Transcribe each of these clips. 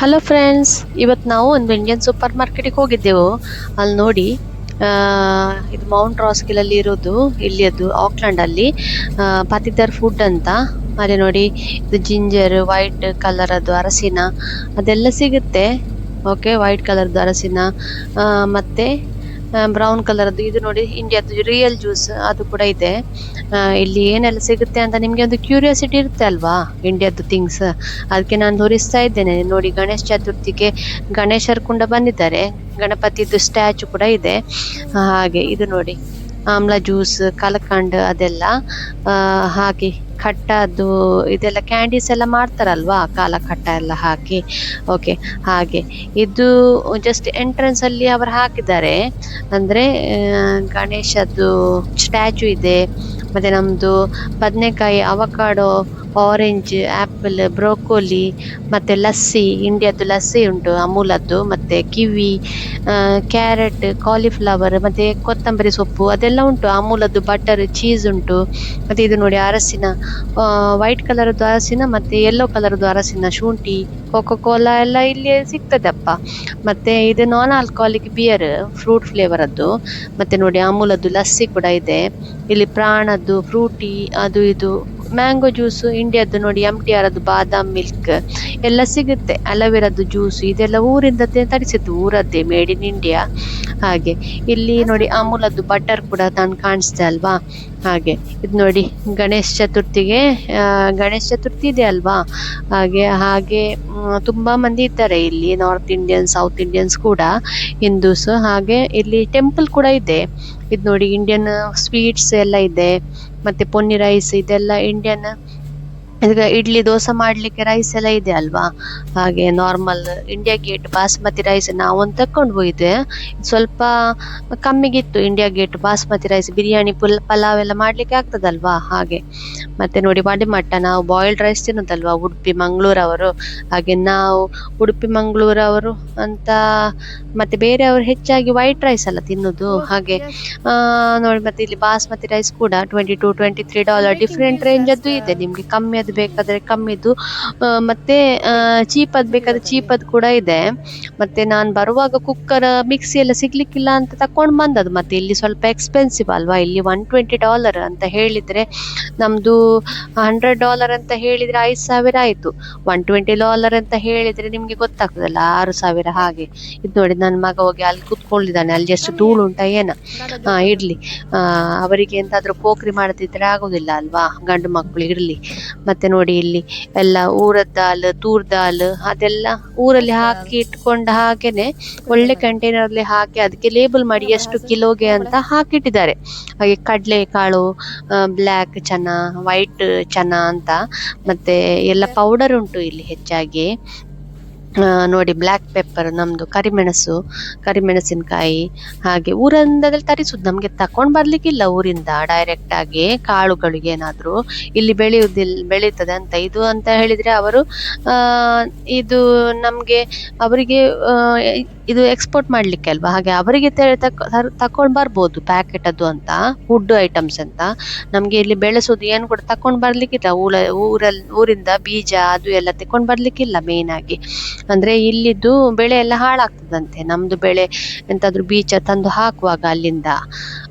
Hello friends ಇವತ್ತು ನಾವು ಒಂದು ಇಂಡಿಯನ್ ಸೂಪರ್ ಮಾರ್ಕೆಟಿಗೆ ಹೋಗಿದ್ದೆವು. ಅಲ್ಲಿ ನೋಡಿ ಇದು ಮೌಂಟ್ ರಾಸ್ಕಿಲಲ್ಲಿ ಇರೋದು ಇಲ್ಲಿಯದು ಆಕ್ಲೆಂಡಲ್ಲಿ ಪಾತಿದ್ದಾರ್ ಫುಡ್ ಅಂತ. ಅಲ್ಲಿ ನೋಡಿ, ಇದು ಜಿಂಜರ್ ವೈಟ್ ಕಲರ್ ಅದು ಅರಸಿನ. ಅದೆಲ್ಲ ಸಿಗುತ್ತೆ. ಓಕೆ ವೈಟ್ ಕಲರ್ದು ಅರಸಿನ. ಮತ್ತೆ ಬ್ರೌನ್ ಕಲರ್ ಇದು ನೋಡಿ ಇಂಡಿಯಾದ ರಿಯಲ್ ಜ್ಯೂಸ್ ಅದು ಕೂಡ ಇದೆ. ಇಲ್ಲಿ ಏನೆಲ್ಲ ಸಿಗುತ್ತೆ ಅಂತ ನಿಮಗೆ ಒಂದು ಕ್ಯೂರಿಯಾಸಿಟಿ ಇರುತ್ತೆ ಅಲ್ವಾ ಇಂಡಿಯಾದ ಥಿಂಗ್ಸ್ ಅದಕ್ಕೆ ನಾನು ತೋರಿಸ್ತಾ ಇದ್ದೇನೆ. ನೋಡಿ ಗಣೇಶ ಚತುರ್ಥಿಗೆ ಗಣೇಶರು ಕುಂಡ ಬಂದಿದ್ದಾರೆ. ಗಣಪತಿದು ಸ್ಟ್ಯಾಚು ಕೂಡ ಇದೆ. ಹಾಗೆ ಇದು ನೋಡಿ. ಆಮ್ಲ ಜ್ಯೂಸ್, ಕಲಕಂಡ್ ಅದೆಲ್ಲ ಹಾಕಿ ಖಟ್ಟದ್ದು ಇದೆಲ್ಲ ಕ್ಯಾಂಡೀಸ್ ಎಲ್ಲ ಮಾಡ್ತಾರಲ್ವಾ ಕಾಲ ಖಟ್ಟ ಎಲ್ಲ ಹಾಕಿ. ಓಕೆ ಹಾಗೆ. ಇದು ಜಸ್ಟ್ ಎಂಟ್ರೆನ್ಸ್ ಅಲ್ಲಿ ಅವರು ಹಾಕಿದ್ದಾರೆ. ಅಂದ್ರೆ ಗಣೇಶದ್ದು ಸ್ಟ್ಯಾಚು ಇದೆ. ಮತ್ತೆ ನಮ್ದು ಬದನೆಕಾಯಿ, ಅವಕಾಡೋ ಆರೆಂಜ್ ಆಪಲ್ ಬ್ರೋಕೋಲಿ ಮತ್ತೆ ಲಸ್ಸಿ ಇಂಡಿಯಾದ್ದು ಲಸ್ಸಿ ಉಂಟು, ಅಮೂಲದ್ದು, ಮತ್ತೆ ಕಿವಿ ಕ್ಯಾರೆಟ್ ಕಾಲಿಫ್ಲವರ್ ಮತ್ತೆ ಕೊತ್ತಂಬರಿ ಸೊಪ್ಪು, ಅದೆಲ್ಲ ಉಂಟು. ಅಮೂಲದ್ದು ಬಟರ್ ಚೀಸ್ ಉಂಟು. ಮತ್ತೆ ಇದು ನೋಡಿ ಅರಸಿನ ವೈಟ್ ಕಲರ್ದು ಅರಸಿನ, ಮತ್ತೆ ಯೆಲ್ಲೋ ಕಲರ್ದು ಅರಸಿನ ಶುಂಠಿ. ಕೋಕೋ ಕೋಲಾ ಎಲ್ಲ ಇಲ್ಲಿ ಸಿಗ್ತದಪ್ಪ. ಮತ್ತೆ ಇದು non alcoholic beer fruit flavour ಅದ್ದು ಮತ್ತೆ ನೋಡಿ ಅಮೂಲದ್ದು ಲಸ್ಸಿ ಕೂಡ ಇದೆ. ಇಲ್ಲಿ ಪ್ರಾಣದ್ದು ಫ್ರೂಟಿ ಅದು ಇದು. ಮ್ಯಾಂಗೋ ಜ್ಯೂಸ್ ಇಂಡಿಯಾದ್ದು ನೋಡಿ ಎಂ ಟಿ ಆರ್ ಅದು ಬಾದಾಮ್ ಮಿಲ್ಕ್ ಎಲ್ಲ ಸಿಗುತ್ತೆ. ಅಲೋವೆರಾದ್ದು ಜ್ಯೂಸ್ ಇದೆಲ್ಲ ಊರಿಂದ ತರಿಸಿದ್ದು ಊರದ್ದೇ ಮೇಡ್ ಇನ್ ಇಂಡಿಯಾ ಹಾಗೆ. ಇಲ್ಲಿ ನೋಡಿ ಅಮೂಲದ್ದು ಬಟರ್ ಕೂಡ ತಾನು ಕಾಣಿಸ್ದೆ ಅಲ್ವಾ? ಹಾಗೆ. ಇದು ನೋಡಿ ಗಣೇಶ ಚತುರ್ಥಿಗೆ ಗಣೇಶ ಚತುರ್ಥಿ ಇದೆ ಅಲ್ವಾ? ಹಾಗೆ ಹಾಗೆ ತುಂಬಾ ಮಂದಿ ಇದ್ದಾರೆ ಇಲ್ಲಿ ನಾರ್ತ್ ಇಂಡಿಯನ್ ಸೌತ್ ಇಂಡಿಯನ್ಸ್ ಕೂಡ ಹಿಂದೂಸ್ ಹಾಗೆ ಇಲ್ಲಿ ಟೆಂಪಲ್ ಕೂಡ ಇದೆ. ಇದು ನೋಡಿ ಇಂಡಿಯನ್ ಸ್ವೀಟ್ಸ್ ಎಲ್ಲ ಇದೆ. ಮತ್ತೆ ಪೊನ್ನಿ ರೈಸ್ ಇದೆಲ್ಲ ಇಂಡಿಯನ್ ಈಗ ಇಡ್ಲಿ ದೋಸೆ ಮಾಡ್ಲಿಕ್ಕೆ ರೈಸ್ ಎಲ್ಲ ಇದೆ ಅಲ್ವಾ? ಹಾಗೆ normal India Gate basmati rice ನಾವೊಂದು ತಕೊಂಡು ಹೋಯಿದೆ ಸ್ವಲ್ಪ ಕಮ್ಮಿಗಿತ್ತು India Gate basmati rice biryani full pulao ಎಲ್ಲ ಮಾಡ್ಲಿಕ್ಕೆ ಆಗ್ತದಲ್ವಾ? ಹಾಗೆ. ಮತ್ತೆ ನೋಡಿ ಮಟ್ಟ ನಾವು ಬಾಯ್ಲ್ಡ್ ರೈಸ್ ತಿನ್ನೋದಲ್ವಾ? ಉಡುಪಿ ಮಂಗಳೂರವರು. ಹಾಗೆ ನಾವು ಉಡುಪಿ ಮಂಗಳೂರವರು ಅಂತ ಮತ್ತೆ ಬೇರೆಯವರು ಹೆಚ್ಚಾಗಿ ವೈಟ್ ರೈಸ್ ಅಲ್ಲ ತಿನ್ನೋದು. ಹಾಗೆ ನೋಡಿ ಮತ್ತೆ ಇಲ್ಲಿ ಬಾಸ್ಮತಿ ರೈಸ್ ಕೂಡ twenty two twenty three dollar different range ಅದು ಇದೆ. ನಿಮಗೆ ಕಮ್ಮಿ ಅದು ಬೇಕಾದ್ರೆ ಕಮ್ಮಿದು. ಆ, ಮತ್ತೆ ಚೀಪ್ ಅದ್ ಬೇಕಾದ್ರೆ ಚೀಪ್ ಅದ್ ಕೂಡ ಇದೆ. ಮತ್ತೆ ನಾನು ಬರುವಾಗ ಕುಕ್ಕರ್ ಮಿಕ್ಸಿ ಎಲ್ಲ ಸಿಗ್ಲಿಕ್ಕಿಲ್ಲ ಅಂತ ತಕೊಂಡ್ ಬಂದದ್ದು. ಮತ್ತೆ ಇಲ್ಲಿ ಸ್ವಲ್ಪ ಎಕ್ಸ್ಪೆನ್ಸಿವ್ ಅಲ್ವಾ? ಇಲ್ಲಿ ಒನ್ ಟ್ವೆಂಟಿ ಡಾಲರ್ ಅಂತ ಹೇಳಿದ್ರೆ ನಮ್ದು ಹಂಡ್ರೆಡ್ ಡಾಲರ್ ಅಂತ ಹೇಳಿದ್ರೆ ಐದು ಸಾವಿರ ಆಯ್ತು. ಒನ್ ಟ್ವೆಂಟಿ ಡಾಲರ್ ಅಂತ ಹೇಳಿದ್ರೆ ನಿಮ್ಗೆ ಗೊತ್ತಾಗ್ತದಲ್ಲ? ಆರು ಸಾವಿರ ಹಾಗೆ. ಇದು ನೋಡಿ ನನ್ನ ಮಗ ಹೋಗಿ ಅಲ್ಲಿ ಕುತ್ಕೊಂಡಿದ್ದಾನೆ. ಅಲ್ಲಿ ಎಷ್ಟು ಧೂಳು ಉಂಟಾ ಏನ? ಹಾ ಇಡ್ಲಿ ಆ ಅವರಿಗೆ ಎಂತಾದ್ರೂ ಪೋಖ್ರಿ ಮಾಡದಿದ್ರೆ ಆಗೋದಿಲ್ಲ ಅಲ್ವಾ? ಗಂಡು ಮಕ್ಕಳು ಇರ್ಲಿ. ಮತ್ತೆ ನೋಡಿ ಇಲ್ಲಿ ಎಲ್ಲ ಊರದ್ ದಾಲ್ ತೂರ್ ದಾಲ್ ಅದೆಲ್ಲ ಊರಲ್ಲಿ ಹಾಕಿ ಇಟ್ಕೊಂಡ ಹಾಗೇನೆ ಒಳ್ಳೆ ಕಂಟೈನರ್ ಅಲ್ಲಿ ಹಾಕಿ ಅದಕ್ಕೆ ಲೇಬಲ್ ಮಾಡಿ ಎಷ್ಟು ಕಿಲೋಗೆ ಅಂತ ಹಾಕಿಟ್ಟಿದ್ದಾರೆ. ಹಾಗೆ ಕಡಲೆ ಕಾಳು ಬ್ಲ್ಯಾಕ್ ಚನ ವೈಟ್ ಚನ ಅಂತ. ಮತ್ತೆ ಎಲ್ಲ ಪೌಡರ್ ಉಂಟು ಇಲ್ಲಿ ಹೆಚ್ಚಾಗಿ. ನೋಡಿ ಬ್ಲ್ಯಾಕ್ ಪೆಪ್ಪರ್ ನಮ್ದು ಕರಿಮೆಣಸು, ಕರಿಮೆಣಸಿನಕಾಯಿ, ಹಾಗೆ ಊರಿಂದದಲ್ಲಿ ತರಿಸುದು. ನಮಗೆ ತಕೊಂಡ್ ಬರಲಿಕ್ಕಿಲ್ಲ ಊರಿಂದ ಡೈರೆಕ್ಟಾಗಿ ಕಾಳುಗಳಿಗೆ ಏನಾದ್ರು. ಇಲ್ಲಿ ಬೆಳೆಯುವುದಿಲ್ಲ ಬೆಳೀತದೆ ಅಂತ, ಇದು ಅಂತ ಹೇಳಿದ್ರೆ ಅವರು ಇದು ನಮಗೆ ಅವರಿಗೆ ಇದು ಎಕ್ಸ್ಪೋರ್ಟ್ ಮಾಡ್ಲಿಕ್ಕೆ ಅಲ್ವಾ? ಹಾಗೆ ಅವರಿಗೆ ತಕೊಂಡು ಬರ್ಬೋದು ಪ್ಯಾಕೆಟ್ ಅದು ಅಂತ ಫುಡ್ ಐಟಮ್ಸ್ ಅಂತ. ನಮಗೆ ಇಲ್ಲಿ ಬೆಳೆಸೋದು ಏನು ಕೂಡ ತಕೊಂಡು ಬರಲಿಕ್ಕಿಲ್ಲ. ಊರ ಊರಲ್ಲಿ ಊರಿಂದ ಬೀಜ ಅದು ಎಲ್ಲ ತಕೊಂಡ್ ಬರಲಿಕ್ಕಿಲ್ಲ ಮೇಯ್ನಾಗಿ ಅಂದ್ರೆ ಇಲ್ಲಿದ್ದು ಬೆಳೆ ಎಲ್ಲ ಹಾಳಾಗ್ತದಂತೆ. ನಮ್ದು ಬೆಳೆ ಎಂತಾದ್ರೂ ಬೀಜ ತಂದು ಹಾಕುವಾಗ ಅಲ್ಲಿಂದ.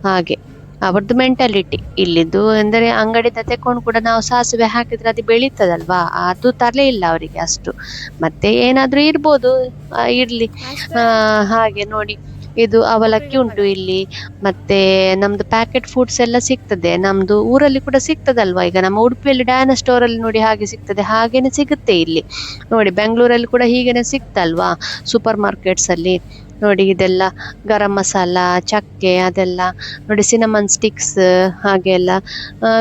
ಹಾಗೆ. ಅವ್ರದ್ದು ಮೆಂಟಾಲಿಟಿ ಇಲ್ಲಿದ್ದು ಅಂದ್ರೆ ಅಂಗಡಿಯಿಂದ ತೆಕೊಂಡು ಕೂಡ ನಾವು ಸಾಸಿವೆ ಹಾಕಿದ್ರೆ ಅದು ಬೆಳೀತದಲ್ವಾ? ಅದು ತರಲೇ ಇಲ್ಲ ಅವರಿಗೆ ಅಷ್ಟು. ಮತ್ತೆ ಏನಾದ್ರೂ ಇರ್ಬೋದು ಇರ್ಲಿ. ಆ, ಹಾಗೆ ನೋಡಿ. ಇದು ಅವಲಕ್ಕಿ ಉಂಟು ಇಲ್ಲಿ. ಮತ್ತೆ ನಮ್ದು ಪ್ಯಾಕೆಟ್ ಫುಡ್ಸ್ ಎಲ್ಲ ಸಿಗ್ತದೆ. ನಮ್ದು ಊರಲ್ಲಿ ಕೂಡ ಸಿಗ್ತದಲ್ವಾ? ಈಗ ನಮ್ಮ ಉಡುಪಿಯಲ್ಲಿ ಡಯಾನ ಸ್ಟೋರ್ ಅಲ್ಲಿ ನೋಡಿ ಹಾಗೆ ಸಿಗ್ತದೆ. ಹಾಗೇನೆ ಸಿಗುತ್ತೆ ಇಲ್ಲಿ. ನೋಡಿ ಬೆಂಗಳೂರಲ್ಲಿ ಕೂಡ ಹೀಗೇನೆ ಸಿಕ್ತಲ್ವಾ? ಸೂಪರ್ ಮಾರ್ಕೆಟ್ಸ್ ಅಲ್ಲಿ. ನೋಡಿ, ಇದೆಲ್ಲ ಗರಂ ಮಸಾಲ, ಚಕ್ಕೆ ಅದೆಲ್ಲ. ನೋಡಿ ಸಿನಮನ್ ಸ್ಟಿಕ್ಸ್ ಹಾಗೆಲ್ಲ.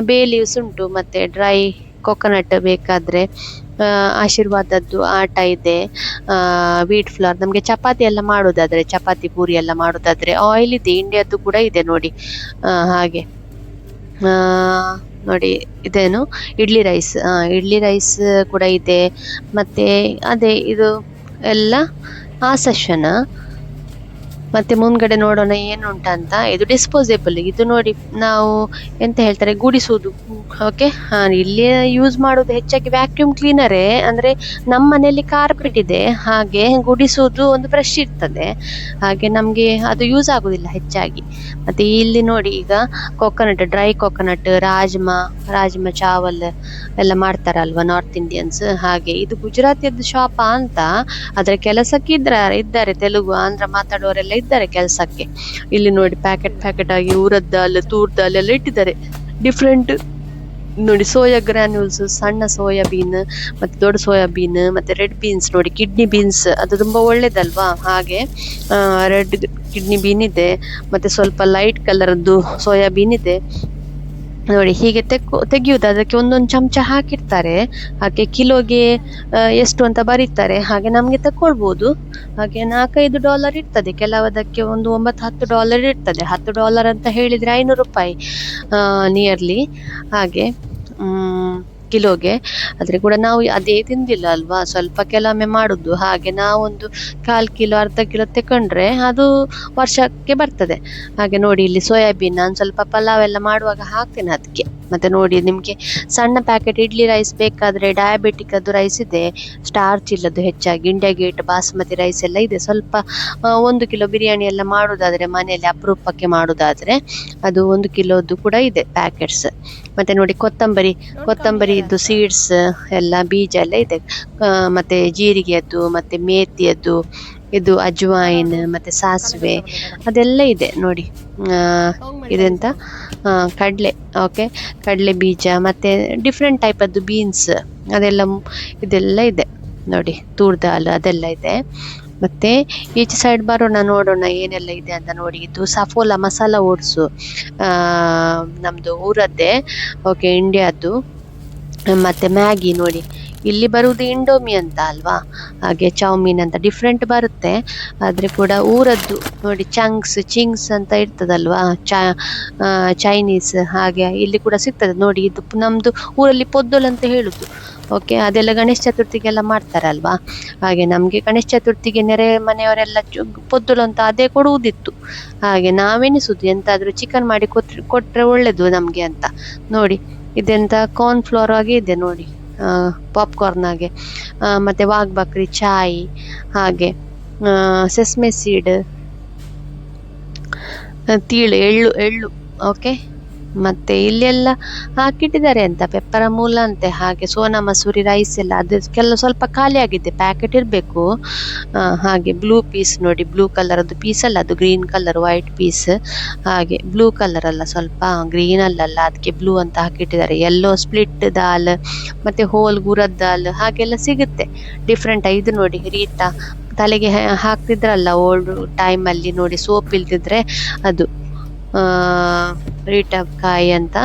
ಬೇ ಲೀವ್ಸ್ ಉಂಟು ಮತ್ತೆ ಡ್ರೈ ಕೊಕೊನಟ್ ಬೇಕಾದ್ರೆ ಆಶೀರ್ವಾದದ್ದು ಆಟ ಇದೆ ವೀಟ್ ಫ್ಲವರ್ ನಮಗೆ ಚಪಾತಿ ಎಲ್ಲ ಮಾಡೋದಾದ್ರೆ, ಚಪಾತಿ ಪೂರಿ ಎಲ್ಲ ಮಾಡೋದಾದ್ರೆ ಆಯಿಲ್ ಇದೆ ಇಂಡಿಯಾದ್ದು ಕೂಡ ಇದೆ ನೋಡಿ. ಹಾಗೆ. ನೋಡಿ, ಇದೇನು? ಇಡ್ಲಿ ರೈಸ್ ಇಡ್ಲಿ ರೈಸ್ ಕೂಡ ಇದೆ. ಮತ್ತೆ ಅದೇ ಇದು ಎಲ್ಲ ಆ ಸೆಷನ್ ಮತ್ತೆ ಮುಂದ್ಗಡೆ ನೋಡೋಣ ಏನುಂಟ ಅಂತ ಇದು ಡಿಸ್ಪೋಸೇಬಲ್ ಇದು ನೋಡಿ ನಾವು ಎಂತ ಹೇಳ್ತಾರೆ, ಗುಡಿಸುವುದು. ಓಕೆ ಇಲ್ಲಿ ಯೂಸ್ ಮಾಡೋದು ಹೆಚ್ಚಾಗಿ ವ್ಯಾಕ್ಯೂಮ್ ಕ್ಲೀನರೇ ಅಂದ್ರೆ ನಮ್ಮ ಮನೆಯಲ್ಲಿ ಕಾರ್ಪೆಟ್ ಇದೆ, ಹಾಗೆ ಗುಡಿಸುವುದು ಒಂದು ಬ್ರಷ್ ಇರ್ತದೆ. ಹಾಗೆ ನಮಗೆ ಅದು ಯೂಸ್ ಆಗುದಿಲ್ಲ ಹೆಚ್ಚಾಗಿ. ಮತ್ತೆ ಇಲ್ಲಿ ನೋಡಿ ಈಗ coconut dry coconut rajma rajma chawal ಎಲ್ಲ ಮಾಡ್ತಾರಲ್ವಾ ನಾರ್ತ್ ಇಂಡಿಯನ್ಸ್ ಹಾಗೆ ಇದು ಗುಜರಾತಿಯದ್ದು ಶಾಪ ಅಂತ, ಅದರ ಕೆಲಸಕ್ಕೆ ಇದ್ದಾರೆ ಇದ್ದಾರೆ ತೆಲುಗು, ಆಂಧ್ರ ಮಾತಾಡುವವರೆಲ್ಲ ಇದ್ದಾರೆ ಕೆಲಸಕ್ಕೆ. ಇಲ್ಲಿ ನೋಡಿ ಪ್ಯಾಕೆಟ್ ಪ್ಯಾಕೆಟ್ ಆಗಿ ಊರದ್ದ ಅಲ್ಲಿ, ತೂರ್ದ ಅಲ್ಲೆಲ್ಲ ಇಟ್ಟಿದ್ದಾರೆ. ಡಿಫ್ರೆಂಟ್ ನೋಡಿ ಸೋಯಾ ಗ್ರಾನ್ಯೂಲ್ಸ್ ಸಣ್ಣ ಸೋಯಾಬೀನ್ ಮತ್ತೆ ದೊಡ್ಡ ಸೋಯಾಬೀನ್ ಮತ್ತೆ ರೆಡ್ ಬೀನ್ಸ್ ನೋಡಿ ಕಿಡ್ನಿ ಬೀನ್ಸ್ ಅದು ತುಂಬಾ ಒಳ್ಳೇದಲ್ವಾ? ಹಾಗೆ ರೆಡ್ ಕಿಡ್ನಿ ಬೀನ್ ಇದೆ, ಮತ್ತೆ ಸ್ವಲ್ಪ ಲೈಟ್ ಕಲರದ್ದು ಸೋಯಾಬೀನ್ ಇದೆ. ನೋಡಿ, ಹೀಗೆ ತೆಕ್ಕು ತೆಗೆಯುವುದು ಅದಕ್ಕೆ ಒಂದೊಂದು ಚಮಚ ಹಾಕಿರ್ತಾರೆ. ಹಾಗೆ ಕಿಲೋಗೆ ಎಷ್ಟು ಅಂತ ಬರೀತಾರೆ. ಹಾಗೆ ನಮಗೆ ತಕೊಳ್ಬೋದು ಹಾಗೆ ನಾಲ್ಕೈದು ಡಾಲರ್ ಇರ್ತದೆ. ಕೆಲವದಕ್ಕೆ ಒಂದು ಒಂಬತ್ತು, ಹತ್ತು ಡಾಲರ್ ಇರ್ತದೆ. ಹತ್ತು ಡಾಲರ್ ಅಂತ ಹೇಳಿದರೆ ಐನೂರು ರೂಪಾಯಿ ನಿಯರ್ಲಿ ಹಾಗೆ ಕಿಲೋಗೆ, ಆದರೆ ಕೂಡ ನಾವು ಅದೇ ತಿಂದಿಲ್ಲ ಅಲ್ವಾ? ಸ್ವಲ್ಪ ಕೆಲವೊಮ್ಮೆ ಮಾಡುದು. ಹಾಗೆ ನಾವೊಂದು ಕಾಲ್ ಕಿಲೋ, ಅರ್ಧ ಕಿಲೋ ತಕೊಂಡ್ರೆ ಅದು ವರ್ಷಕ್ಕೆ ಬರ್ತದೆ. ಹಾಗೆ ನೋಡಿ, ಇಲ್ಲಿ ಸೋಯಾಬೀನ್ ನಾನು ಸ್ವಲ್ಪ ಪಲಾವ್ ಎಲ್ಲ ಮಾಡುವಾಗ ಹಾಕ್ತೇನೆ ಅದಕ್ಕೆ. ಮತ್ತೆ ನೋಡಿ ನಿಮಗೆ ಸಣ್ಣ ಪ್ಯಾಕೆಟ್ ಇಡ್ಲಿ ರೈಸ್ ಬೇಕಾದ್ರೆ ಡಯಾಬಿಟಿಕ್ ಅದು ರೈಸ್ ಇದೆ ಸ್ಟಾರ್ಚ್ ಇಲ್ಲದು ಹೆಚ್ಚಾಗಿ ಇಂಡಿಯಾ ಗೇಟ್ ಬಾಸುಮತಿ ರೈಸ್ ಎಲ್ಲ ಇದೆ. ಸ್ವಲ್ಪ ಒಂದು ಕಿಲೋ ಬಿರಿಯಾನಿ ಎಲ್ಲ ಮಾಡೋದಾದ್ರೆ ಮನೆಯಲ್ಲಿ ಅಪರೂಪಕ್ಕೆ ಮಾಡೋದಾದ್ರೆ ಅದು ಒಂದು ಕಿಲೋದು ಕೂಡ ಇದೆ ಪ್ಯಾಕೆಟ್ಸ್ ಮತ್ತೆ ನೋಡಿ ಕೊತ್ತಂಬರಿ ಕೊತ್ತಂಬರಿದ್ದು ಸೀಡ್ಸ್ ಎಲ್ಲ ಬೀಜ ಎಲ್ಲ ಇದೆ. ಮತ್ತೆ ಜೀರಿಗೆಯದ್ದು ಮತ್ತೆ ಮೇಥಿಯದ್ದು ಇದು ಅಜ್ವಾಯಿನ್, ಮತ್ತೆ ಸಾಸಿವೆ, ಅದೆಲ್ಲ ಇದೆ ನೋಡಿ. ಇದೆಂತ ಕಡಲೆ ಓಕೆ ಕಡಲೆ ಬೀಜ, ಮತ್ತೆ ಡಿಫ್ರೆಂಟ್ ಟೈಪದ್ದು ಬೀನ್ಸ್ ಅದೆಲ್ಲ ಇದೆಲ್ಲ ಇದೆ. ನೋಡಿ ತೂರ್ ದಾಲ್ ಅದೆಲ್ಲ ಇದೆ. ಮತ್ತೆ ಈಚೆ ಸೈಡ್ ಬರೋಣ ನೋಡೋಣ ಏನೆಲ್ಲ ಇದೆ ಅಂತ ನೋಡಿ. ಇದು ಸಫೋಲಾ ಮಸಾಲ ಓಟ್ಸು ನಮ್ಮದು ಊರದ್ದೇ ಓಕೆ ಇಂಡಿಯಾದ್ದು ಮತ್ತೆ ಮ್ಯಾಗಿ ನೋಡಿ. ಇಲ್ಲಿ ಬರುವುದು ಇಂಡೋಮಿ ಅಂತ ಅಲ್ವಾ? ಹಾಗೆ ಚೌಮೀನ್ ಅಂತ ಡಿಫ್ರೆಂಟ್ ಬರುತ್ತೆ. ಆದರೆ ಕೂಡ ಊರದ್ದು ನೋಡಿ ಚಂಗ್ಸ್, ಚಿಂಗ್ಸ್ ಅಂತ ಇರ್ತದಲ್ವಾ? ಚ ಚೈನೀಸ್ ಹಾಗೆ ಇಲ್ಲಿ ಕೂಡ ಸಿಗ್ತದೆ. ನೋಡಿ ಇದು ನಮ್ಮದು ಊರಲ್ಲಿ ಪೊದ್ದಲ್ ಅಂತ ಹೇಳುದು. ಓಕೆ ಅದೆಲ್ಲ ಗಣೇಶ ಚತುರ್ಥಿಗೆಲ್ಲ ಮಾಡ್ತಾರಲ್ವಾ? ಹಾಗೆ ನಮಗೆ ಗಣೇಶ ಚತುರ್ಥಿಗೆ ನೆರೆ ಮನೆಯವರೆಲ್ಲ ಪೊದ್ದಲು ಅಂತ ಅದೇ ಕೊಡುವುದಿತ್ತು. ಹಾಗೆ ನಾವೆನಿಸುದು ಎಂತಾದ್ರೂ ಚಿಕನ್ ಮಾಡಿ ಕೊಟ್ರೆ ಕೊಟ್ಟರೆ ಒಳ್ಳೇದು ನಮಗೆ ಅಂತ. ನೋಡಿ ಇದೆಂತ ಕಾರ್ನ್ ಫ್ಲೋರ್ ಆಗಿ ಇದೆ ನೋಡಿ. ಪಾಪ್ಕಾರ್ನ್ ಹಾಗೆ. ಆ, ಮತ್ತೆ ವಾಗ್ ಬಕ್ರಿ ಚಾಯ್ ಹಾಗೆ. ಸೆಸ್ಮೆ ಸೀಡ್ ತೀಳು ಎಳ್ಳು ಎಳ್ಳು ಓಕೆ ಮತ್ತೆ ಇಲ್ಲೆಲ್ಲ ಹಾಕಿಟ್ಟಿದ್ದಾರೆ ಅಂತ ಪೆಪ್ಪರ ಮೂಲ ಅಂತೆ, ಹಾಗೆ ಸೋನಾ ಮಸೂರಿ ರೈಸ್ ಎಲ್ಲ, ಅದಕ್ಕೆಲ್ಲ ಸ್ವಲ್ಪ ಖಾಲಿ ಆಗಿದೆ ಪ್ಯಾಕೆಟ್ ಇರಬೇಕು. ಹಾಗೆ ಬ್ಲೂ ಪೀಸ್ ನೋಡಿ ಬ್ಲೂ ಕಲರದ್ದು ಪೀಸ್ ಅಲ್ಲ, ಅದು ಗ್ರೀನ್ ಕಲರ್ ವೈಟ್ ಪೀಸ್ ಹಾಗೆ ಬ್ಲೂ ಕಲರ್ ಅಲ್ಲ, ಸ್ವಲ್ಪ ಗ್ರೀನ್ ಅಲ್ಲಲ್ಲ, ಅದಕ್ಕೆ ಬ್ಲೂ ಅಂತ ಹಾಕಿಟ್ಟಿದ್ದಾರೆ. ಎಲ್ಲೋ ಸ್ಪ್ಲಿಟ್ ದಾಲ್, ಮತ್ತೆ ಹೋಲ್ ಗುರದ್ ದಾಲ್, ಹಾಗೆಲ್ಲ ಸಿಗುತ್ತೆ. ಡಿಫ್ರೆಂಟ್ ಇದು ನೋಡಿ ರೀಟಾ ತಲೆಗೆ ಹಾಕ್ತಿದ್ರಲ್ಲ ಓಲ್ಡ್ ಟೈಮಲ್ಲಿ ನೋಡಿ, ಸೋಪ್ ಇಲ್ದಿದ್ರೆ ಅದು. ಆ, ರೀಟಾ ಕಾಯಿ ಅಂತ.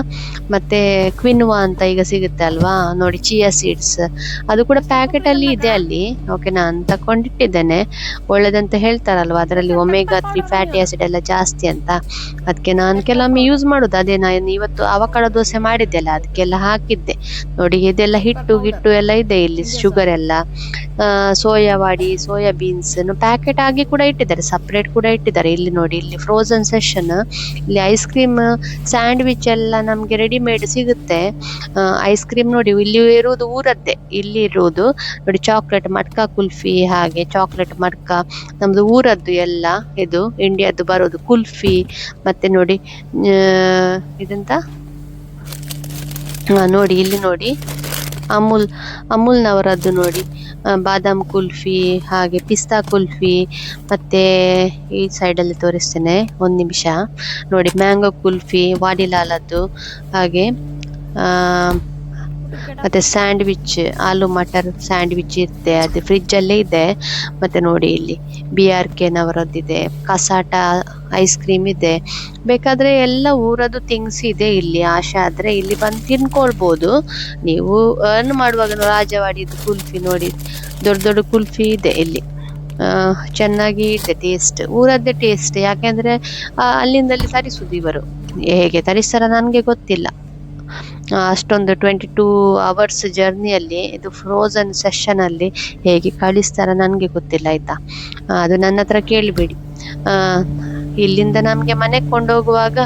ಮತ್ತೆ ಕ್ವಿನ್ವಾ ಅಂತ ಈಗ ಸಿಗುತ್ತೆ ಅಲ್ವಾ? ನೋಡಿ ಚಿಯಾ ಸೀಡ್ಸ್ ಅದು ಕೂಡ ಪ್ಯಾಕೆಟ್ ಅಲ್ಲಿ ಇದೆ ಅಲ್ಲಿ. ಓಕೆ ನಾನು ತಕೊಂಡಿಟ್ಟಿದ್ದೇನೆ ಒಳ್ಳೇದಂತ ಹೇಳ್ತಾರಲ್ವಾ ಅದರಲ್ಲಿ ಒಮೆಗಾ ತ್ರೀ ಫ್ಯಾಟಿ ಆಸಿಡ್ ಎಲ್ಲ ಜಾಸ್ತಿ ಅಂತ. ಅದಕ್ಕೆ ನಾನು ಕೆಲವೊಮ್ಮೆ ಯೂಸ್ ಮಾಡೋದು. ಅದೇ ನಾನು ಇವತ್ತು ಅವಕಾಡ ದೋಸೆ ಮಾಡಿದ್ದೆಲ್ಲ ಅದಕ್ಕೆಲ್ಲ ಹಾಕಿದ್ದೆ. ನೋಡಿ ಇದೆಲ್ಲ ಹಿಟ್ಟು ಗಿಟ್ಟು ಎಲ್ಲ ಇದೆ ಇಲ್ಲಿ ಶುಗರ್ ಎಲ್ಲ. ಸೋಯಾವಾಡಿ ಸೋಯಾ ಬೀನ್ಸ್ ಪ್ಯಾಕೆಟ್ ಆಗಿ ಕೂಡ ಇಟ್ಟಿದ್ದಾರೆ. ಸಪ್ರೇಟ್ ಕೂಡ ಇಟ್ಟಿದ್ದಾರೆ. ಇಲ್ಲಿ ನೋಡಿ ಇಲ್ಲಿ ಫ್ರೋಸನ್ ಸೆಷನ್ ಇಲ್ಲಿ ಐಸ್ ಕ್ರೀಮ್ ಸ್ಯಾಂಡ್ವಿಚ್ ಎಲ್ಲ ನಮಗೆ ರೆಡಿಮೇಡ್ ಸಿಗುತ್ತೆ. ಐಸ್ ಕ್ರೀಮ್ ನೋಡಿ, ಇಲ್ಲಿ ಇರುವುದು ಊರದ್ದೇ. ಇಲ್ಲಿ ಇರುವುದು ನೋಡಿ ಚಾಕ್ಲೇಟ್ ಮಟ್ಕ ಕುಲ್ಫಿ, ಹಾಗೆ ಚಾಕ್ಲೇಟ್ ಮಟ್ಕ. ನಮ್ದು ಊರದ್ದು ಎಲ್ಲ ಇದು ಇಂಡಿಯಾದ್ದು ಬರೋದು ಕುಲ್ಫಿ. ಮತ್ತೆ ನೋಡಿ ಇದಂತ? ನೋಡಿ, ಇಲ್ಲಿ ನೋಡಿ, ಅಮೂಲ್, ಅಮೂಲ್ನವರದ್ದು ನೋಡಿ. ಬಾದಾಮ್ ಕುಲ್ಫಿ ಹಾಗೆ ಪಿಸ್ತಾ ಕುಲ್ಫಿ ಮತ್ತೆ ಈ ಸೈಡಲ್ಲಿ ತೋರಿಸ್ತೇನೆ ಒಂದು ನಿಮಿಷ. ನೋಡಿ ಮ್ಯಾಂಗೋ ಕುಲ್ಫಿ ವಾಡಿಲಾಲದ್ದು ಹಾಗೆ ಆ, ಮತ್ತೆ ಸ್ಯಾಂಡ್ವಿಚ್, ಆಲೂ ಮಟರ್ ಸ್ಯಾಂಡ್ವಿಚ್ ಇರುತ್ತೆ. ಅದು ಫ್ರಿಜ್ ಅಲ್ಲೇ ಇದೆ. ಮತ್ತೆ ನೋಡಿ ಇಲ್ಲಿ ಬಿ ಆರ್ ಕೆ ನವರದ್ದಿದೆ ಕಸಾಟ, ಐಸ್ ಕ್ರೀಮ್ ಇದೆ. ಬೇಕಾದ್ರೆ ಎಲ್ಲ ಊರದ್ದು ಥಿಂಗ್ಸ್ ಇದೆ ಇಲ್ಲಿ. ಆಶೆ ಆದ್ರೆ ಇಲ್ಲಿ ಬಂದು ತಿನ್ಕೊಳ್ಬಹುದು ನೀವು ಅರ್ನ್ ಮಾಡುವಾಗ ರಾಜವಾಡಿದು ಕುಲ್ಫಿ ನೋಡಿ. ದೊಡ್ಡ ದೊಡ್ಡ ಕುಲ್ಫಿ ಇದೆ ಇಲ್ಲಿ. ಚೆನ್ನಾಗಿ ಇದೆ ಟೇಸ್ಟ್ ಊರದ್ದೇ ಟೇಸ್ಟ್ ಯಾಕೆಂದ್ರೆ ಅಲ್ಲಿಂದಲ್ಲಿ ಅಲ್ಲಿಂದ ಅಲ್ಲಿ ತರಿಸುದು ಇವರು. ಹೇಗೆ ತರಿಸ್ತಾರ ನನಗೆ ಗೊತ್ತಿಲ್ಲ. ಅಷ್ಟೊಂದು ಟ್ವೆಂಟಿ ಟೂ ಅವರ್ಸ್ ಜರ್ನಿಯಲ್ಲಿ ಇದು ಫ್ರೋಝನ್ ಸೆಷನ್ ಅಲ್ಲಿ ಹೇಗೆ ಕಳಿಸ್ತಾರ ನನಗೆ ಗೊತ್ತಿಲ್ಲ ಆಯ್ತಾ. ಅದು ನನ್ನ ಹತ್ರ ಕೇಳಿಬಿಡಿ ಇಲ್ಲಿಂದ ನಮಗೆ ಮನೆಗೆ ಕೊಂಡೋಗುವಾಗ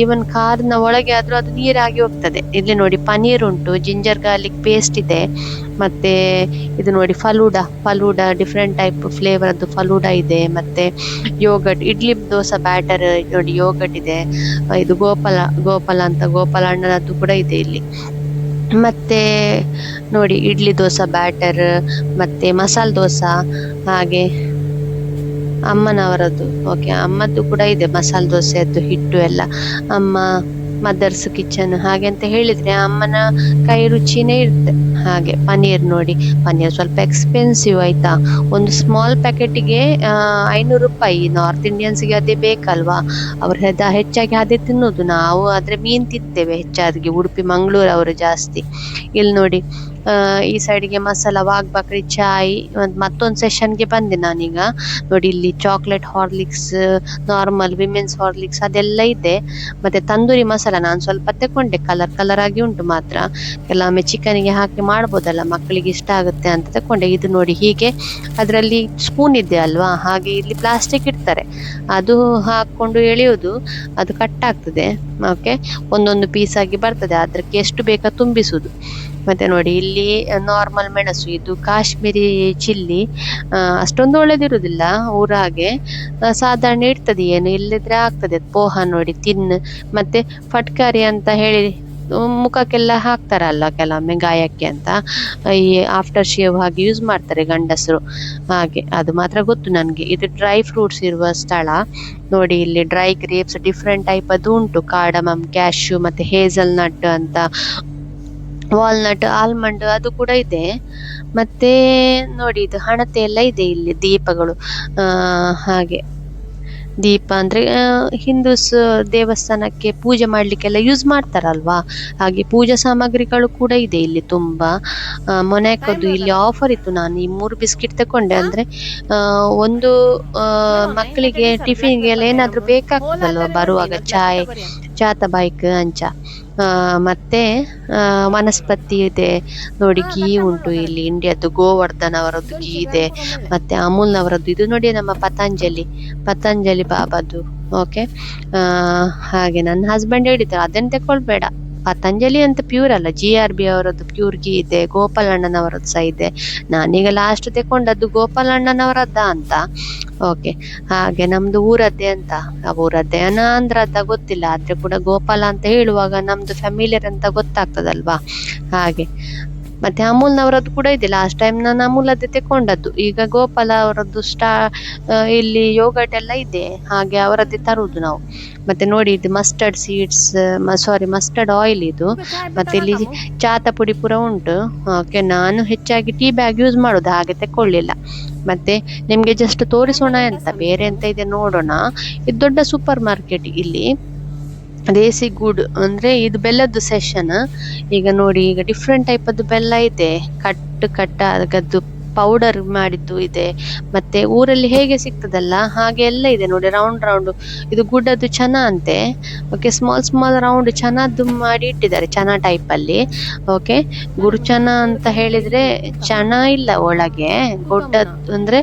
ಈವನ್ ಕಾರ್ನ ಒಳಗೆ ಆದ್ರೂ ಅದು ನೀರಾಗಿ ಹೋಗ್ತದೆ. ಇಲ್ಲಿ ನೋಡಿ ಪನೀರ್ ಉಂಟು ಜಿಂಜರ್ ಗಾರ್ಲಿಕ್ ಪೇಸ್ಟ್ ಇದೆ. ಮತ್ತೆ ಇದು ನೋಡಿ ಫಲೂಡಾ ಫಲೂಡಾ ಡಿಫ್ರೆಂಟ್ ಟೈಪ್ ಫ್ಲೇವರದ್ದು ಫಲೂಡಾ ಇದೆ. ಮತ್ತೆ ಯೋಗಟ್ ಇಡ್ಲಿ ದೋಸೆ ಬ್ಯಾಟರ್ ನೋಡಿ ಯೋಗಟ್ ಇದೆ. ಇದು ಗೋಪಾಲ ಗೋಪಾಲ ಅಂತ ಗೋಪಾಲ ಅಣ್ಣನದ್ದು ಕೂಡ ಇದೆ ಇಲ್ಲಿ. ಮತ್ತೆ ನೋಡಿ ಇಡ್ಲಿ ದೋಸೆ ಬ್ಯಾಟರ್ ಮತ್ತೆ ಮಸಾಲೆ ದೋಸೆ, ಹಾಗೆ ಅಮ್ಮನವರದ್ದು. ಓಕೆ ಅಮ್ಮದ್ದು ಕೂಡ ಇದೆ. ಮಸಾಲೆ ದೋಸೆಯದ್ದು, ಹಿಟ್ಟು ಎಲ್ಲ. ಅಮ್ಮ ಮದರ್ಸ್ ಕಿಚನ್ ಹಾಗೆ ಅಂತ ಹೇಳಿದ್ರೆ ಅಮ್ಮನ ಕೈ ರುಚಿನೇ ಇರುತ್ತೆ. ಹಾಗೆ ಪನ್ನೀರ್ ನೋಡಿ. ಪನ್ನೀರ್ ಸ್ವಲ್ಪ ಎಕ್ಸ್ಪೆನ್ಸಿವ್ ಆಯ್ತಾ? ಒಂದು ಸ್ಮಾಲ್ ಪ್ಯಾಕೆಟಿಗೆ ಐನೂರು ರೂಪಾಯಿ. ನಾರ್ತ್ ಇಂಡಿಯನ್ಸ್ಗೆ ಅದೇ ಬೇಕಲ್ವಾ? ಅವ್ರು ಹೆದ ಹೆಚ್ಚಾಗಿ ಅದೇ ತಿನ್ನೋದು. ನಾವು ಆದ್ರೆ ಮೀನ್ ತಿಂತೇವೆ ಹೆಚ್ಚಾಗಿ. ಉಡುಪಿ ಮಂಗಳೂರು ಅವರು ಜಾಸ್ತಿ. ಇಲ್ಲಿ ನೋಡಿ. ಈ ಸೈಡ್ಗೆ ಮಸಾಲ, ವಾಗ್, ಬಕ್ರಿ, ಚಾಯ್ ಒಂದ್ ಮತ್ತೊಂದು ಸೆಷನ್ಗೆ ಬಂದೆ ನಾನೀಗ. ನೋಡಿ ಇಲ್ಲಿ chocolate Horlicks normal women's Horlicks ಅದೆಲ್ಲ ಇದೆ. ಮತ್ತೆ ತಂದೂರಿ ಮಸಾಲ ನಾನು ಸ್ವಲ್ಪ ತಕೊಂಡೆ ಕಲರ್ ಕಲರ್ ಆಗಿ ಉಂಟು ಮಾತ್ರ. ಕೆಲವೊಮ್ಮೆ ಚಿಕನ್ಗೆ ಹಾಕಿ ಮಾಡ್ಬೋದಲ್ಲ, ಮಕ್ಕಳಿಗೆ ಇಷ್ಟ ಆಗುತ್ತೆ ಅಂತ ತಕೊಂಡೆ ಇದು ನೋಡಿ ಹೀಗೆ ಅದರಲ್ಲಿ ಸ್ಪೂನ್ ಇದೆ ಅಲ್ವಾ, ಹಾಗೆ ಇಲ್ಲಿ ಪ್ಲಾಸ್ಟಿಕ್ ಇಡ್ತಾರೆ. ಅದು ಹಾಕೊಂಡು ಎಳೆಯೋದು, ಅದು ಕಟ್ ಆಗ್ತದೆ. ಓಕೆ ಒಂದೊಂದು ಪೀಸ್ ಆಗಿ ಬರ್ತದೆ ಅದಕ್ಕೆ ಎಷ್ಟು ಬೇಕಾ ತುಂಬಿಸುದು. ಮತ್ತೆ ನೋಡಿ, ಇಲ್ಲಿ ನಾರ್ಮಲ್ ಮೆಣಸು, ಇದು ಕಾಶ್ಮೀರಿ ಚಿಲ್ಲಿ ಅಷ್ಟೊಂದು ಒಳ್ಳೇದಿರುವುದಿಲ್ಲ ಊರ ಹಾಗೆ. ಸಾಧಾರಣ ಇರ್ತದೆ, ಏನು ಇಲ್ಲದ್ರೆ ಆಗ್ತದೆ. ಪೋಹ ನೋಡಿ, ತಿನ್, ಮತ್ತೆ ಫಟ್ಕಾರಿ ಅಂತ ಹೇಳಿ ಮುಖಕ್ಕೆಲ್ಲ ಹಾಕ್ತಾರಲ್ಲ ಕೆಲವೊಮ್ಮೆ ಗಾಯಕ್ಕೆ ಅಂತ. ಈ ಆಫ್ಟರ್ ಶೇವ್ ಹಾಗೆ ಯೂಸ್ ಮಾಡ್ತಾರೆ ಗಂಡಸರು. ಹಾಗೆ, ಅದು ಮಾತ್ರ ಗೊತ್ತು ನನಗೆ. ಇದು ಡ್ರೈ ಫ್ರೂಟ್ಸ್ ಇರುವ ಸ್ಥಳ. ನೋಡಿ, ಇಲ್ಲಿ ಡ್ರೈ ಗ್ರೇಪ್ಸ್ ಡಿಫ್ರೆಂಟ್ ಟೈಪ್ ಅದು ಉಂಟು. ಕಾಡಮಮ್ ಕ್ಯಾಶ್ಯೂ ಮತ್ತೆ ಹೇಸಲ್ ನಟ್ ಅಂತ ವಾಲ್ನಟ್ ಆಲ್ಮಂಡ್ ಅದು ಕೂಡ ಇದೆ. ಮತ್ತೆ ನೋಡಿ ಇದು ಹಣತೆ ಎಲ್ಲ ಇದೆ ಇಲ್ಲಿ ದೀಪಗಳು. ಹಾಗೆ. ದೀಪ ಅಂದರೆ ಹಿಂದೂಸ್ ದೇವಸ್ಥಾನಕ್ಕೆ ಪೂಜೆ ಮಾಡ್ಲಿಕ್ಕೆಲ್ಲ ಯೂಸ್ ಮಾಡ್ತಾರಲ್ವಾ? ಹಾಗೆ ಪೂಜಾ ಸಾಮಗ್ರಿಗಳು ಕೂಡ ಇದೆ ಇಲ್ಲಿ ತುಂಬಾ. ಮೊನ್ಯಾಕದ್ದು ಇಲ್ಲಿ ಆಫರ್ ಇತ್ತು ನಾನು ಈ ಮೂರು ಬಿಸ್ಕಿಟ್ ತಕೊಂಡೆ ಅಂದ್ರೆ ಒಂದು ಮಕ್ಕಳಿಗೆ ಟಿಫಿನ್ಗೆಲ್ಲ ಏನಾದರೂ ಬೇಕಾಗ್ತದಲ್ವ? ಬರುವಾಗ ಚಾಯ್ ಚಾತ ಬೈಕ್ ಅಂಚ. ಮತ್ತೆ ವನಸ್ಪತಿ ಇದೆ. ನೋಡಿ ಗೀ ಉಂಟು ಇಲ್ಲಿ. ಇಂಡಿಯಾದ್ದು ಗೋವರ್ಧನ್ ಅವರದ್ದು ಗೀ ಇದೆ. ಮತ್ತೆ ಅಮೂಲ್ನವರದ್ದು ಇದು. ನೋಡಿ ನಮ್ಮ ಪತಂಜಲಿ. ಪತಂಜಲಿ ಬಾಬಾದು ಓಕೆ ಹಾಗೆ ನನ್ನ ಹಸ್ಬೆಂಡ್ ಹೇಳಿದ್ರು ಅದನ್ನು ತಕೊಳ್ಬೇಡ. ಪತಂಜಲಿ ಅಂತ ಪ್ಯೂರ್ ಅಲ್ಲ. ಜಿ ಆರ್ ಬಿ ಅವರದ್ದು ಪ್ಯೂರ್ ಗೀ ಇದೆ ಗೋಪಾಲಣ್ಣನವರದ್ದು ಸಹ ಇದೆ. ನಾನೀಗ ಲಾಸ್ಟ್ ತೆಕೊಂಡದ್ದು ಗೋಪಾಲ್ ಅಣ್ಣನವರದ್ದ ಅಂತ. ಓಕೆ ಹಾಗೆ ನಮ್ದು ಊರದ್ದೇ ಅಂತ. ಊರದ್ದೇ ಆಂಧ್ರದ ಗೊತ್ತಿಲ್ಲ. ಆದ್ರೆ ಕೂಡ ಗೋಪಾಲ ಅಂತ ಹೇಳುವಾಗ ನಮ್ದು ಫ್ಯಾಮಿಲಿಯರ್ ಅಂತ ಗೊತ್ತಾಗ್ತದಲ್ವಾ? ಹಾಗೆ. ಮತ್ತೆ ಅಮೂಲ್ನವರದ್ದು ಕೂಡ ಇದೆ. ಲಾಸ್ಟ್ ಟೈಮ್ ನಾನು ಅಮೂಲದ್ದೇ ತಕೊಂಡದ್ದು. ಈಗ ಗೋಪಾಲ ಅವರದ್ದು ಸ್ಟಾ ಇಲ್ಲಿ ಯೋಗಟ್ ಎಲ್ಲ ಇದೆ. ಹಾಗೆ ಅವರದ್ದೇ ತರುವುದು ನಾವು. ಮತ್ತೆ ನೋಡಿ ಇದು mustard seeds sorry mustard oil ಇದು. ಮತ್ತೆ ಇಲ್ಲಿ ಚಾತ ಪುಡಿ ಪೂರ ಉಂಟು. ಓಕೆ ನಾನು ಹೆಚ್ಚಾಗಿ ಟೀ ಬ್ಯಾಗ್ ಯೂಸ್ ಮಾಡೋದು. ಹಾಗೆ ತಕೊಳ್ಳಿಲ್ಲ ಮತ್ತೆ ನಿಮ್ಗೆ ಜಸ್ಟ್ ತೋರಿಸೋಣ ಅಂತ. ಬೇರೆ ಎಂತ ಇದೆ ನೋಡೋಣ. ಇದು ದೊಡ್ಡ ಸೂಪರ್ ಮಾರ್ಕೆಟ್ ಇಲ್ಲಿ. ದೇಸಿ ಗೂಡ್ ಅಂದ್ರೆ ಇದು ಬೆಲ್ಲದ್ದು ಸೆಷನ್ ಈಗ ನೋಡಿ, ಈಗ ಡಿಫ್ರೆಂಟ್ ಟೈಪದ್ದು ಬೆಲ್ಲ ಇದೆ. ಕಟ್ಟು ಕಟ್ಟ ಅದಕ್ಕದ್ದು ಪೌಡರ್ ಮಾಡಿದ್ದು ಇದೆ. ಮತ್ತೆ ಊರಲ್ಲಿ ಹೇಗೆ ಸಿಗ್ತದಲ್ಲ, ಹಾಗೆ ಎಲ್ಲ ಇದೆ ನೋಡಿ ರೌಂಡ್ ರೌಂಡ್ ಇದು ಗುಡ್ಡದ್ದು ಚನ ಅಂತೆ. ಓಕೆ ಸ್ಮಾಲ್ ಸ್ಮಾಲ್ ರೌಂಡ್ ಚನದ್ದು ಮಾಡಿ ಇಟ್ಟಿದ್ದಾರೆ ಚನ ಟೈಪ್ ಅಲ್ಲಿ. ಓಕೆ ಗುರುಚನ ಅಂತ ಹೇಳಿದ್ರೆ ಚನ ಇಲ್ಲ ಒಳಗೆ. ಗುಡ್ಡದ್ದು ಅಂದ್ರೆ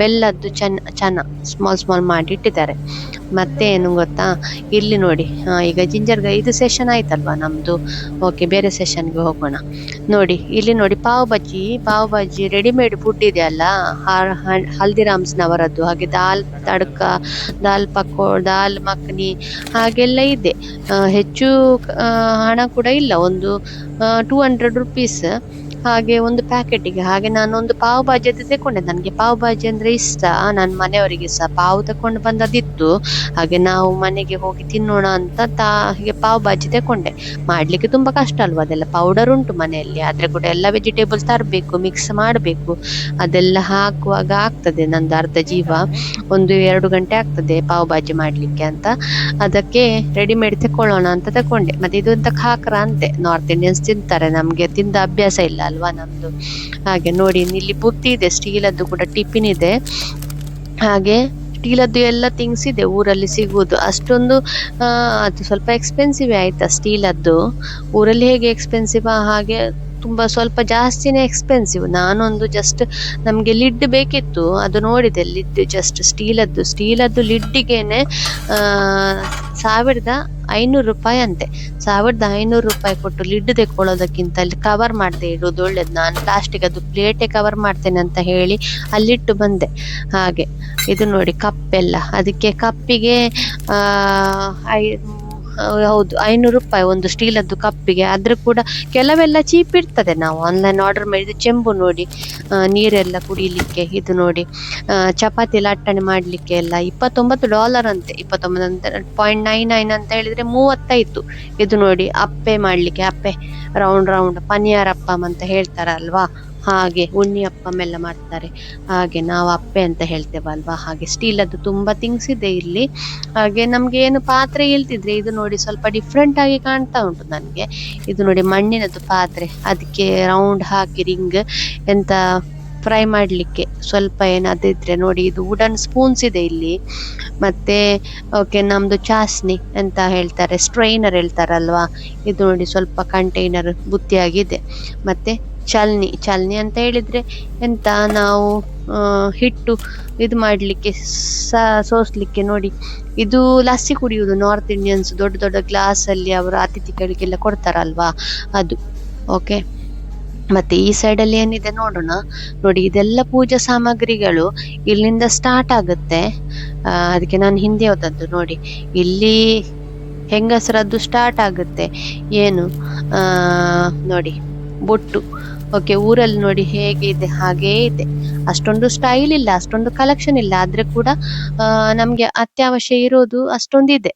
ಬೆಲ್ಲದ್ದು ಚನ ಚನ ಸ್ಮಾಲ್ ಸ್ಮಾಲ್ ಮಾಡಿ ಇಟ್ಟಿದ್ದಾರೆ. ಮತ್ತೆ ಏನು ಗೊತ್ತಾ? ಇಲ್ಲಿ ನೋಡಿ. ಈಗ ಜಿಂಜರ್ ಗಾ ಇದು ಸೆಷನ್ ಆಯ್ತಲ್ವಾ ನಮ್ದು? ಓಕೆ ಬೇರೆ ಸೆಷನ್ಗೆ ಹೋಗೋಣ. ನೋಡಿ, ಇಲ್ಲಿ ನೋಡಿ ಪಾವ್ ಬಜ್ಜಿ ಪಾವ್ ಬಜ್ಜಿ ರೆಡಿಮೇಡ್ ಫುಡ್ ಇದೆಯಲ್ಲ ಹಲ್ದಿರಾಮ್ಸ್ನವರದ್ದು, ಹಾಗೆ ದಾಲ್ ತಡ್ಕ, ದಾಲ್ ಪಕೋ, ದಾಲ್ ಮಕ್ನಿ, ಹಾಗೆಲ್ಲ ಇದೆ. ಹೆಚ್ಚು ಹಣ ಕೂಡ ಇಲ್ಲ. ಒಂದು ಟೂ ಹಂಡ್ರೆಡ್ ರುಪೀಸ್ ಹಾಗೆ ಒಂದು ಪ್ಯಾಕೆಟಿಗೆ ಹಾಗೆ ನಾನು ಒಂದು ಪಾವ್ ಭಾಜಿ ಅದು ತಕೊಂಡೆ. ನನಗೆ ಪಾವ್ ಭಾಜಿ ಅಂದ್ರೆ ಇಷ್ಟ. ನನ್ನ ಮನೆಯವರಿಗೆ ಸಹ ಪಾವ್ ತಕೊಂಡು ಬಂದದಿತ್ತು ಹಾಗೆ ನಾವು ಮನೆಗೆ ಹೋಗಿ ತಿನ್ನೋಣ ಅಂತ ತಾ, ಹೀಗೆ ಪಾವ್ ಭಾಜಿ ತಕೊಂಡೆ. ಮಾಡ್ಲಿಕ್ಕೆ ತುಂಬಾ ಕಷ್ಟ ಅಲ್ವಾ? ಅದೆಲ್ಲ ಪೌಡರ್ ಉಂಟು ಮನೆಯಲ್ಲಿ. ಆದ್ರೆ ಕೂಡ ಎಲ್ಲ ವೆಜಿಟೇಬಲ್ಸ್ ತರಬೇಕು ಮಿಕ್ಸ್ ಮಾಡಬೇಕು. ಅದೆಲ್ಲ ಹಾಕುವಾಗ ಆಗ್ತದೆ. ನಂದು ಅರ್ಧ ಜೀವ, ಒಂದು ಎರಡು ಗಂಟೆ ಆಗ್ತದೆ ಪಾವ್ ಭಾಜಿ ಮಾಡ್ಲಿಕ್ಕೆ ಅಂತ. ಅದಕ್ಕೆ ರೆಡಿಮೇಡ್ ತಕೊಳ್ಳೋಣ ಅಂತ ತಕೊಂಡೆ. ಮತ್ತೆ ಇದು ಅಂತ ಖಾಕ್ರ ಅಂತೆ. ನಾರ್ತ್ ಇಂಡಿಯನ್ಸ್ ತಿಂತಾರೆ. ನಮ್ಗೆ ತಿಂದ ಅಭ್ಯಾಸ ಇಲ್ಲ ಅಲ್ವಾ ನಮ್ದು? ಹಾಗೆ ನೋಡಿ, ಇಲ್ಲಿ ಬುತ್ತಿ ಇದೆ, ಸ್ಟೀಲದ್ದು ಕೂಡ ಟಿಫಿನ್ ಇದೆ. ಹಾಗೆ ಸ್ಟೀಲದ್ದು ಎಲ್ಲ ಥಿಂಗ್ಸ್ ಇದೆ, ಊರಲ್ಲಿ ಸಿಗುವುದು. ಅಷ್ಟೊಂದು ಅದು ಸ್ವಲ್ಪ ಎಕ್ಸ್ಪೆನ್ಸಿವ್ ಆಯ್ತಾ ಸ್ಟೀಲದ್ದು? ಊರಲ್ಲಿ ಹೇಗೆ ಎಕ್ಸ್ಪೆನ್ಸಿವ್ ಹಾಗೆ ತುಂಬ ಸ್ವಲ್ಪ ಜಾಸ್ತಿನೇ ಎಕ್ಸ್ಪೆನ್ಸಿವ್ ನಾನೊಂದು ಜಸ್ಟ್ ನಮಗೆ ಲಿಡ್ ಬೇಕಿತ್ತು, ಅದು ನೋಡಿದೆ ಲಿಡ್ ಜಸ್ಟ್ ಸ್ಟೀಲದ್ದು. ಸ್ಟೀಲದ್ದು ಲಿಡ್ಡಿಗೇನೆ ಸಾವಿರದ ಐನೂರು ರೂಪಾಯಿ ಅಂತೆ. ಸಾವಿರದ ಐನೂರು ರೂಪಾಯಿ ಕೊಟ್ಟು ಲಿಡ್ ತೆಕ್ಕೊಳ್ಳೋದಕ್ಕಿಂತ ಅಲ್ಲಿ ಕವರ್ ಮಾಡದೆ ಇಡೋದು ಒಳ್ಳೇದು. ನಾನು ಪ್ಲಾಸ್ಟಿಕ್ ಅದು ಪ್ಲೇಟೇ ಕವರ್ ಮಾಡ್ತೇನೆ ಅಂತ ಹೇಳಿ ಅಲ್ಲಿಟ್ಟು ಬಂದೆ. ಹಾಗೆ, ಇದು ನೋಡಿ ಕಪ್ಪೆಲ್ಲ. ಅದಕ್ಕೆ ಕಪ್ಪಿಗೆ ಐ ಹೌದು, ಐನೂರು ರೂಪಾಯಿ ಒಂದು ಸ್ಟೀಲದ್ದು ಕಪ್ಪಿಗೆ. ಆದರೂ ಕೂಡ ಕೆಲವೆಲ್ಲ ಚೀಪ್ ಇರ್ತದೆ ನಾವು. ಆನ್ಲೈನ್ ಆರ್ಡರ್ ಮಾಡಿದ ಚೆಂಬು ನೋಡಿ ನೀರೆಲ್ಲ ಕುಡಿಲಿಕ್ಕೆ, ಇದು ನೋಡಿ. ಚಪಾತಿ ಲಟ್ಟಣೆ ಮಾಡಲಿಕ್ಕೆ ಎಲ್ಲ ಇಪ್ಪತ್ತೊಂಬತ್ತು ಡಾಲರ್ ಅಂತೆ. ಇಪ್ಪತ್ತೊಂಬತ್ತು ಪಾಯಿಂಟ್ ನೈನ್ ನೈನ್ ಅಂತ ಹೇಳಿದ್ರೆ ಮೂವತ್ತೈದು. ಇದು ನೋಡಿ, ಅಪ್ಪೆ ಮಾಡಲಿಕ್ಕೆ, ಅಪ್ಪೆ. ರೌಂಡ್ ರೌಂಡ್ ಪನಿಯಾರಪ್ಪಂ ಅಂತ ಹೇಳ್ತಾರಲ್ವಾ? ಹಾಗೆ ಉಣ್ಣಿಯಪ್ಪಂ ಎಲ್ಲ ಮಾಡ್ತಾರೆ. ಹಾಗೆ ನಾವು ಅಪ್ಪೆ ಅಂತ ಹೇಳ್ತೇವಲ್ವಾ? ಹಾಗೆ ಸ್ಟೀಲ್ ಅದು ತುಂಬಾ ಥಿಂಗ್ಸ್ ಇದೆ ಇಲ್ಲಿ. ಹಾಗೆ ನಮ್ಗೆ ಏನು ಪಾತ್ರೆ ಇಲ್ದಿದ್ರೆ ಇದು ನೋಡಿ ಸ್ವಲ್ಪ ಡಿಫ್ರೆಂಟ್ ಆಗಿ ಕಾಣ್ತಾ ಉಂಟು ನನಗೆ. ಇದು ನೋಡಿ ಮಣ್ಣಿನದ್ದು ಪಾತ್ರೆ. ಅದಕ್ಕೆ ರೌಂಡ್ ಹಾಕಿ ರಿಂಗ್ ಎಂತ ಫ್ರೈ ಮಾಡಲಿಕ್ಕೆ ಸ್ವಲ್ಪ ಏನಾದ್ರು ಇದ್ರೆ ನೋಡಿ ಇದು ವುಡನ್ ಸ್ಪೂನ್ಸ್ ಇದೆ ಇಲ್ಲಿ. ಮತ್ತೆ ಓಕೆ ನಮ್ದು ಚಾಸ್ನಿ ಅಂತ ಹೇಳ್ತಾರೆ. ಸ್ಟ್ರೈನರ್ ಹೇಳ್ತಾರಲ್ವಾ? ಇದು ನೋಡಿ ಸ್ವಲ್ಪ ಕಂಟೈನರ್ ಬುತ್ತಿಯಾಗಿದೆ. ಮತ್ತೆ ಚಲ್ನಿ ಚಲ್ನಿ ಅಂತ ಹೇಳಿದ್ರೆ ಎಂತ ನಾವು ಹಿಟ್ಟು ಇದು ಮಾಡಲಿಕ್ಕೆ ಸೋಸ್ಲಿಕ್ಕೆ ನೋಡಿ. ಇದು ಲಸ್ಸಿ ಕುಡಿಯುವುದು ನಾರ್ತ್ ಇಂಡಿಯನ್ಸ್ ದೊಡ್ಡ ದೊಡ್ಡ ಗ್ಲಾಸ್ ಅಲ್ಲಿ ಅವರು ಅತಿಥಿಗಳಿಗೆಲ್ಲ ಕೊಡ್ತಾರಲ್ವಾ ಅದು ಓಕೆ ಮತ್ತೆ ಈ ಸೈಡ್ ಅಲ್ಲಿ ಏನಿದೆ ನೋಡೋಣ. ನೋಡಿ, ಇದೆಲ್ಲ ಪೂಜಾ ಸಾಮಗ್ರಿಗಳು ಇಲ್ಲಿಂದ ಸ್ಟಾರ್ಟ್ ಆಗುತ್ತೆ. ಅದಕ್ಕೆ ನಾನು ಹಿಂದೆ ಹೋದದ್ದು ನೋಡಿ. ಇಲ್ಲಿ ಹೆಂಗಸರದ್ದು ಸ್ಟಾರ್ಟ್ ಆಗುತ್ತೆ. ಏನು? ನೋಡಿ, ಬೊಟ್ಟು. ಓಕೆ, ಊರಲ್ಲಿ ನೋಡಿ ಹೇಗೆ ಇದೆ, ಹಾಗೇ ಇದೆ. ಅಷ್ಟೊಂದು ಸ್ಟೈಲ್ ಇಲ್ಲ, ಅಷ್ಟೊಂದು ಕಲೆಕ್ಷನ್ ಇಲ್ಲ. ಆದ್ರೆ ಕೂಡ ನಮ್ಗೆ ಅತ್ಯವಶ್ಯ ಇರೋದು ಅಷ್ಟೊಂದಿದೆ.